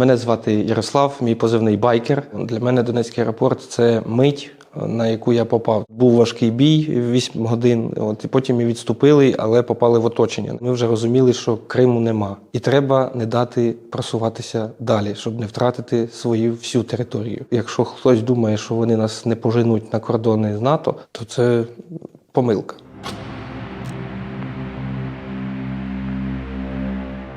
Мене звати Ярослав, мій позивний байкер. Для мене Донецький аеропорт це мить, на яку я попав. Був важкий бій 8 годин. От і потім ми відступили, але попали в оточення. Ми вже розуміли, що Криму нема, і треба не дати просуватися далі, щоб не втратити свою всю територію. Якщо хтось думає, що вони нас не поженуть на кордони з НАТО, то це помилка.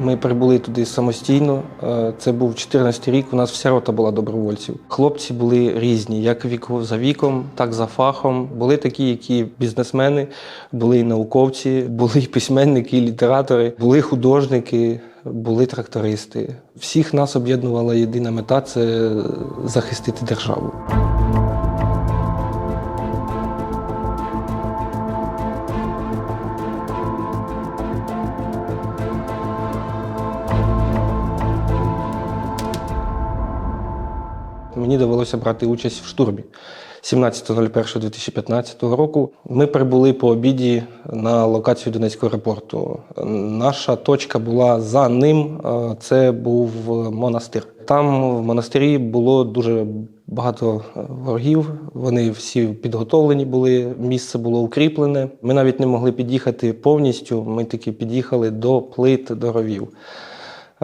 Ми прибули туди самостійно. Е, Це був 14 рік. У нас вся рота була добровольців. Хлопці були різні, як віку за віком, так за фахом. Були такі, які бізнесмени, були і науковці, були і письменники, і літератори, були художники, були трактористи. Всіх нас об'єднувала єдина мета це захистити державу. Довелося брати участь в штурмі 17.01.2015 року. Ми прибули по обіді на локацію Донецького аеропорту. Наша точка була за ним. е, Це був монастир. Там в монастирі було дуже багато е, ворогів. Вони всі підготовлені були. Місце було укріплене. Ми навіть не могли під'їхати повністю. Ми таки під'їхали до плит до ровів.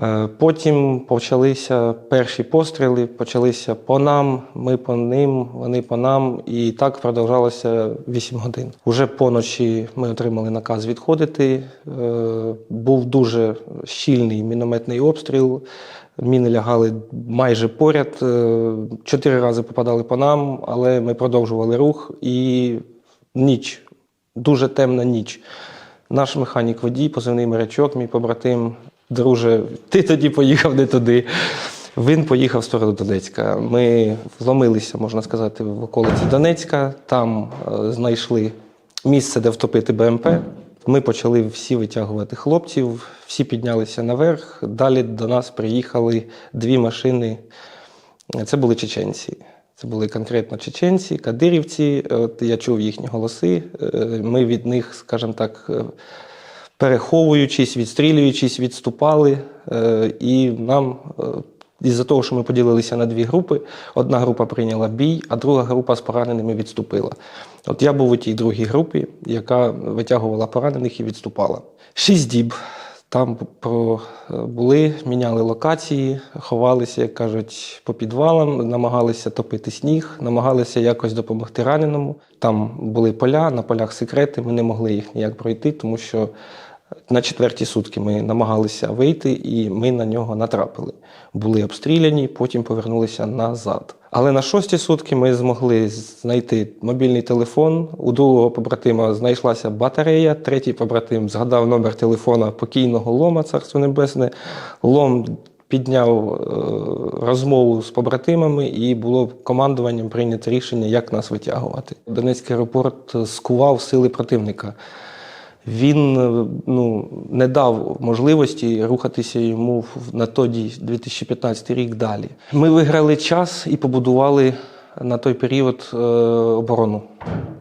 Е, Потім почалися перші постріли, почалися по нам, ми по ним, вони по нам, і так продовжалося 8 годин. Уже поночі ми отримали наказ відходити. Е, Був дуже щільний мінометний обстріл. Міни лягали майже поряд. Е, Чотири рази попадали по нам, але ми продовжували рух і ніч, дуже темна ніч. Наш механік водій, позивний морячок, мій побратим, друже, ти тоді поїхав не туди. Він поїхав в сторону Донецька. Ми вломилися, можна сказати, в околиці Донецька. Там е, знайшли місце, де втопити БМП. Ми почали всі витягувати хлопців, всі піднялися наверх. Далі до нас приїхали дві машини. Це були чеченці. Це були конкретно чеченці, кадирівці. От я чув їхні голоси. Е, Ми від них, скажімо так, е, переховуючись, відстрілюючись, відступали. Е, І нам, е, із-за того, що ми поділилися на дві групи, одна група прийняла бій, а друга група з пораненими відступила. От я був у тій другій групі, яка витягувала поранених і відступала. Шість діб. Там про були, міняли локації, ховалися, як кажуть, по підвалам, намагалися топити сніг, намагалися якось допомогти раненому. Там були поля, на полях секрети. Ми не могли їх ніяк пройти, тому що на четверті сутки ми намагалися вийти, і ми на нього натрапили. Були обстріляні, потім повернулися назад. Але на шості сутки ми змогли знайти мобільний телефон. У другого побратима знайшлася батарея. Третій побратим згадав номер телефона покійного Лома, царство небесне. Лом підняв е, розмову з побратимами, і було командуванням прийнято рішення, як нас витягувати. Донецький аеропорт скував сили противника. Він е, ну, не дав можливості рухатися йому на тоді 2015 рік далі. Ми виграли час і побудували на той період е, оборону.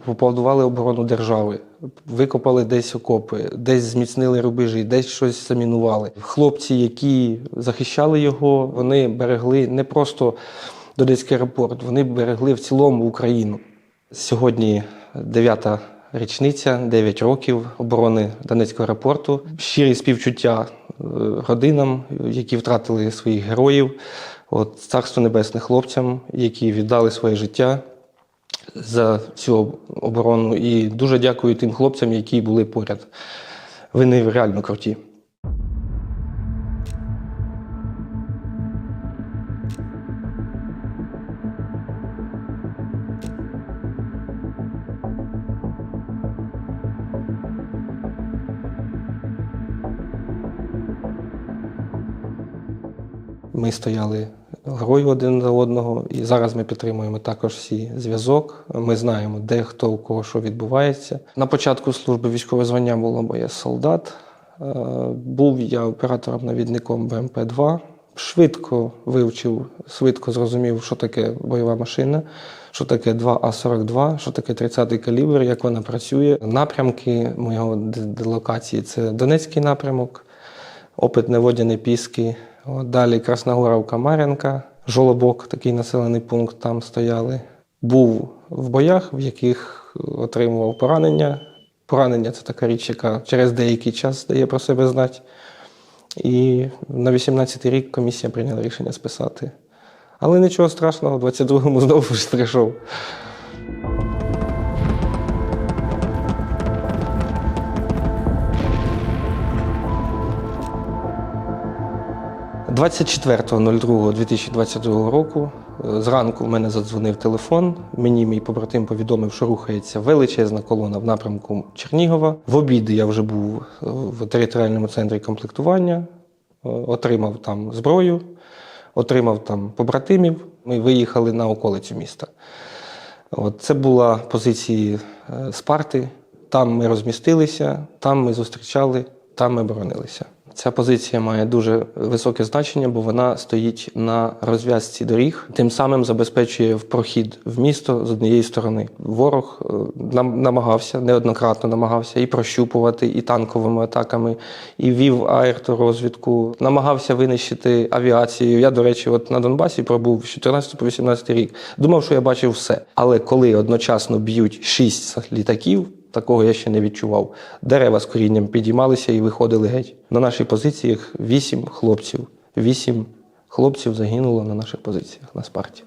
Побудували оборону держави, викопали десь окопи, десь зміцнили рубежі, десь щось замінували. Хлопці, які захищали його, вони берегли не просто Донецький аеропорт, вони берегли в цілому Україну. Сьогодні дев'ята річниця, 9 років оборони Донецького аеропорту. Щирі співчуття е, родинам, які втратили своїх героїв. От царство небесне хлопцям, які віддали своє життя за цю оборону. І дуже дякую тим хлопцям, які були поряд. Вони реально круті. Ми стояли герою один за одного, і зараз ми підтримуємо також всі зв'язок. Ми знаємо, де хто у кого що відбувається. На початку служби військове звання було моє солдат. Е, Був я оператором-навідником БМП-2. Швидко вивчив, швидко зрозумів, що таке бойова машина, що таке 2А42, що таке 30-й калібр, як вона працює. Напрямки моєго д- дислокації це Донецький напрямок, опитне водяне піски, От далі Красногоровка, Мар'янка, Жолобок, такий населений пункт, там стояли. Був в боях, в яких отримував поранення. Поранення це така річ, яка через деякий час дає про себе знати. І на 18-й рік комісія прийняла рішення списати. Але нічого страшного, в 22-му знову ж прийшов. – 24.02.2022 року е, зранку в мене задзвонив телефон. Мені мій побратим повідомив, що рухається величезна колона в напрямку Чернігова. В обід я вже був е, в територіальному центрі комплектування, е, отримав там зброю, отримав там побратимів. Ми виїхали на околицю міста. От, це була позиції Спарти. Там ми розмістилися, там ми зустрічали, там ми боронилися. Ця позиція має дуже високе значення, бо вона стоїть на розв'язці доріг, тим самим забезпечує прохід в місто з однієї сторони. Ворог е, нам намагався неоднократно намагався і прощупувати, і танковими атаками, і вів аеророзвідку, намагався винищити авіацію. Я, до речі, от на Донбасі пробув з 14 по 18 рік. Думав, що я бачив все. Але коли одночасно б'ють шість літаків. Такого я ще не відчував. Дерева з корінням підіймалися і виходили геть. На наших позиціях вісім хлопців. Вісім хлопців загинуло на наших позиціях на спарті.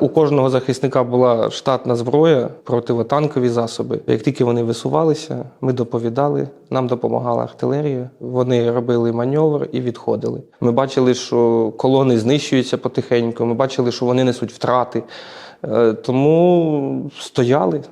У кожного захисника була штатна зброя, противотанкові засоби. Як тільки вони висувалися, ми доповідали, нам допомагала артилерія. Вони робили маневр і відходили. Ми бачили, що колони знищуються потихеньку. Ми бачили, що вони несуть втрати. Е, Тому стояли,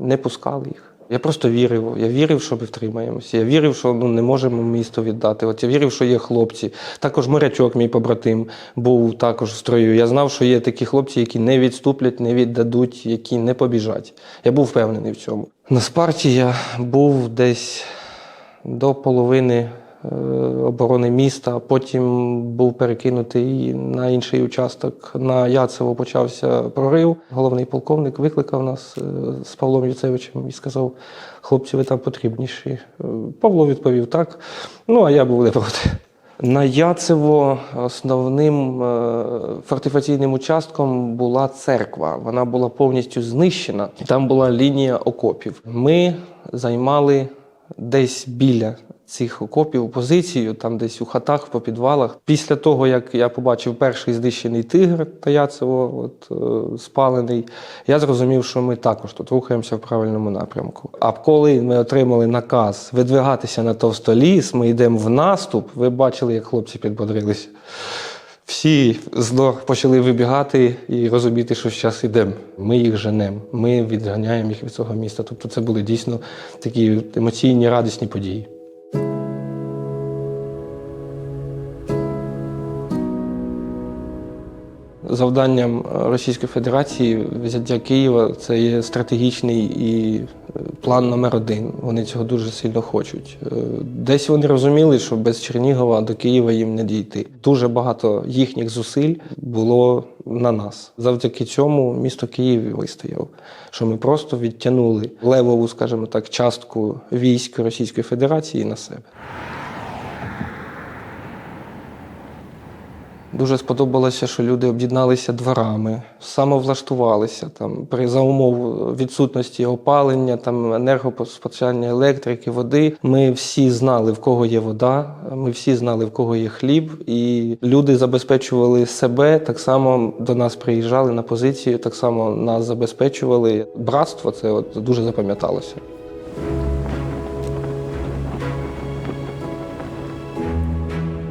не пускали їх. Я просто вірив. Я вірив, що ми втримаємося. Я вірив, що ну, не можемо місто віддати. От я вірив, що є хлопці. Також морячок, мій побратим, був також в строю. Я знав, що є такі хлопці, які не відступлять, не віддадуть, які не побіжать. Я був впевнений в цьому. На спарті я був десь до половини оборони міста, потім був перекинутий на інший участок. На Яцево почався прорив. Головний полковник викликав нас е, з Павлом Юцевичем і сказав: хлопці, ви там потрібніші. Е, Павло відповів так. Ну, а я був не проти. На Яцево основним е, фортифікаційним участком була церква. Вона була повністю знищена. Там була лінія окопів. Ми займали десь біля цих окопів позицію, там десь у хатах, по підвалах. Після того, як я побачив перший знищений тигр та Яцево, от, е, спалений, я зрозумів, що ми також тут рухаємося в правильному напрямку. А коли ми отримали наказ видвигатися на товстоліс, ми йдемо в наступ. Ви бачили, як хлопці підбодрилися. Всі зло почали вибігати і розуміти, що зараз йдемо. Ми їх женемо, ми відганяємо їх від цього міста. Тобто це були дійсно такі емоційні, радісні події. Завданням Російської Федерації взяття Києва це є стратегічний і е, план номер один. Вони цього дуже сильно хочуть. Е, Десь вони розуміли, що без Чернігова до Києва їм не дійти. Дуже багато їхніх зусиль було на нас. Завдяки цьому місто Київ вистояв. Що ми просто відтягнули левову, скажімо так, частку військ Російської Федерації на себе. Дуже сподобалося, що люди об'єдналися дворами, самовлаштувалися там при за умов відсутності опалення, там енергопостачання електрики, води. Ми всі знали, в кого є вода. Ми всі знали, в кого є хліб, і люди забезпечували себе. Так само до нас приїжджали на позицію, так само нас забезпечували. Братство це от дуже запам'яталося.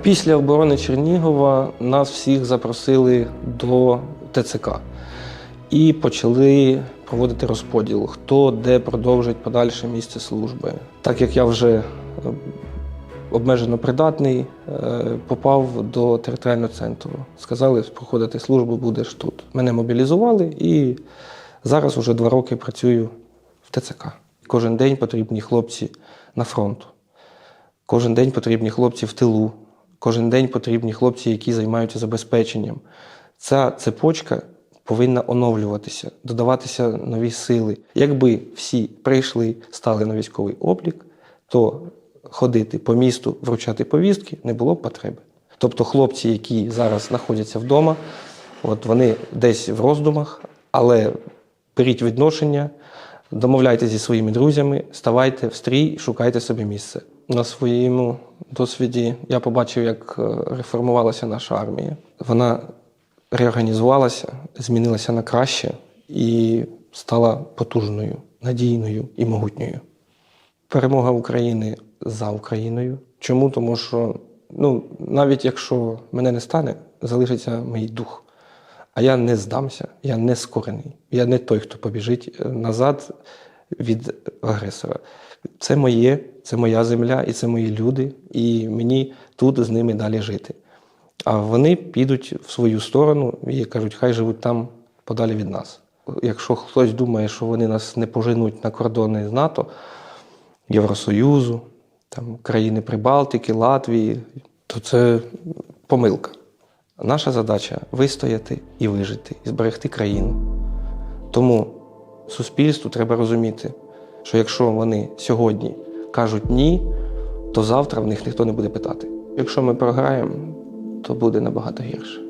Після оборони Чернігова нас всіх запросили до ТЦК і почали проводити розподіл, хто де продовжить подальше місце служби. Так як я вже е, обмежено придатний, е, попав до територіального центру. Сказали, проходити службу будеш тут. Мене мобілізували і зараз уже два роки працюю в ТЦК. Кожен день потрібні хлопці на фронту. Кожен день потрібні хлопці в тилу. Кожен день потрібні хлопці, які займаються забезпеченням. Ця цепочка повинна оновлюватися, додаватися нові сили. Якби всі прийшли, стали на військовий облік, то ходити по місту, вручати повістки не було б потреби. Тобто хлопці, які зараз знаходяться вдома, от вони десь в роздумах, але беріть відношення, домовляйтеся зі своїми друзями, ставайте в стрій, шукайте собі місце. На своєму досвіді я побачив, як е, реформувалася наша армія. Вона реорганізувалася, змінилася на краще і стала потужною, надійною і могутньою. Перемога України за Україною. Чому? Тому що ну, навіть якщо мене не стане, залишиться мій дух. А я не здамся, я не скорений. Я не той, хто побіжить е, назад від агресора. Це моє, це моя земля і це мої люди, і мені тут з ними далі жити. А вони підуть в свою сторону і кажуть, хай живуть там подалі від нас. Якщо хтось думає, що вони нас не поженуть на кордони з НАТО, Євросоюзу, там, країни Прибалтики, Латвії, то це помилка. Наша задача вистояти і вижити, і зберегти країну. Тому суспільству треба розуміти, що якщо вони сьогодні кажуть ні, то завтра в них ніхто не буде питати. Якщо ми програємо, то буде набагато гірше.